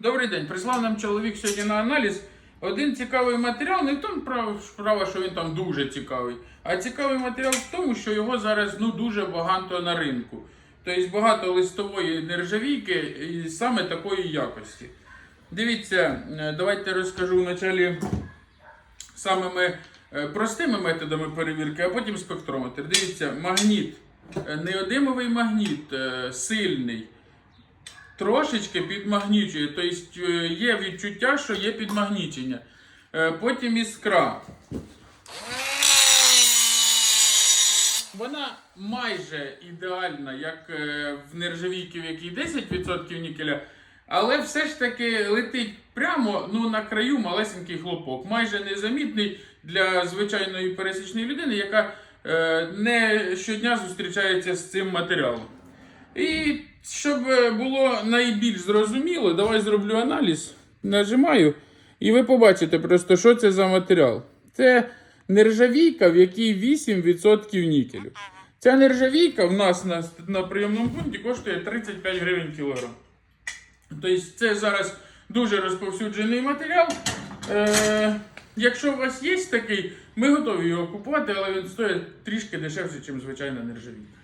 Добрий день. Прислав нам чоловік сьогодні на аналіз. Один цікавий матеріал, не в тому прав- справа, що він там дуже цікавий, а цікавий матеріал в тому, що його зараз ну, дуже багато на ринку. Тобто багато листової нержавійки і саме такої якості. Дивіться, е, давайте розкажу вначалі самими е, простими методами перевірки, а потім спектрометр. Дивіться, магніт, е, неодимовий магніт, сильний, трошечки підмагнічує. Тобто е, є відчуття, що є підмагнічення. Е, Потім іскра. Вона майже ідеальна, як е, в нержавійки, в якій 10% нікеля, але все ж таки летить прямо ну, на краю малесенький хлопок, майже незамітний для звичайної пересічної людини, яка е, не щодня зустрічається з цим матеріалом. І щоб е, було найбільш зрозуміло, давай зроблю аналіз, нажимаю, і ви побачите просто, що це за матеріал. Це нержавійка, в якій 8% нікелю. Ця нержавійка в нас на, на прийомному пункті коштує 35 гривень кілограм. Тобто це зараз дуже розповсюджений матеріал. Е, якщо у вас є такий, ми готові його купувати, але він стоїть трішки дешевше, ніж звичайна нержавійка.